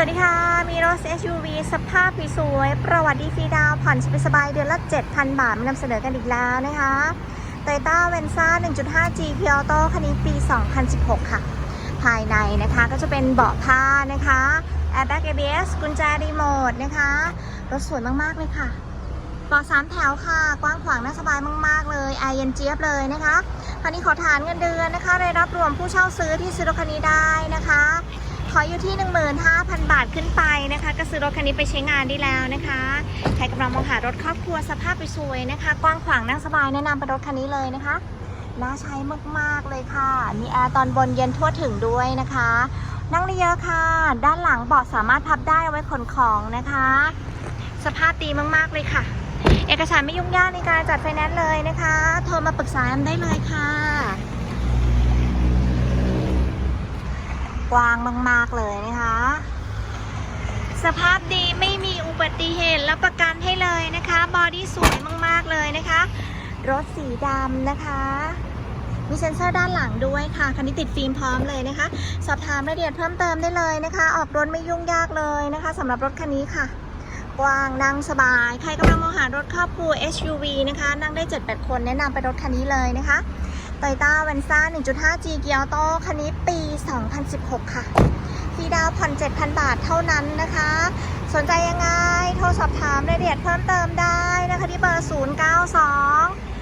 สวัสดีค่ะ มีรถ SUV สภาพสวยประวัติดีฟรีดาวผ่อนสบายเดือนละ 7,000 บาทมานำเสนอกันอีกแล้วนะคะ Toyota v e n z a 1.5G p i a Auto คันนี้ปี 2016 ค่ะ ภายในนะคะก็จะเป็นเบาะผ้านะคะ Airbag ABS กุญแจรีโมทนะคะ รถสวยมาก ๆ เลยค่ะเบาะสามแถวค่ะ กว้างขวางน่าสบายมาก ๆ เลยไอเย็นเจี๊ยบเลยนะคะ คันนี้ขอฐานเงินเดือนนะคะรายรับรวมผู้เช่าซื้อที่ซื้อรถคันนี้ได้นะคะ ขออยู่ที่ 15,000 บาทขึ้นไปนะคะ ก็ซื้อรถคันนี้ไปใช้งานได้แล้วนะคะ ใครกำลังมองหารถครอบครัวสภาพสวยๆนะคะ กว้างขวางนั่งสบายแนะนำเป็นรถคันนี้เลยนะคะ น่าใช้มากๆเลยค่ะ มีแอร์ตอนบนเย็นทั่วถึงด้วยนะคะ นั่งได้เยอะค่ะ ด้านหลังเบาะสามารถพับได้เอาไว้ขนของนะคะ สภาพดีมากๆเลยค่ะ เอกสารไม่ยุ่งยากในการจัดไฟแนนซ์เลยนะคะ โทรมาปรึกษาแอมได้เลยค่ะ กว้างมาก ๆ เลยนะคะ สภาพดีไม่มีอุบัติเหตุรับประกันให้เลยนะคะ บอดี้สวยมาก ๆ เลยนะคะ รถสีดำนะคะมีเซ็นเซอร์ด้านหลังด้วยค่ะ คันนี้ติดฟิล์มพร้อมเลยนะคะ สอบถามรายละเอียดเพิ่มเติมได้เลยนะคะ ออกรถไม่ยุ่งยากเลยนะคะสำหรับรถคันนี้ค่ะ กว้างนั่งสบาย ใครกำลังมองหารถครอบครัว SUV นะคะ นั่งได้ 7-8 คนแนะนำไปรถคันนี้เลยนะคะ โตโยต้าเวนซ่า 1.5G g i a Auto คันนี้ปี 2016 ค่ะฟรีดาวผ่อน 7,000 บาทเท่านั้นนะคะ สนใจยังไง โทรสอบถามรายละเอียดเพิ่มเติมได้นะคะที่เบอร์ 092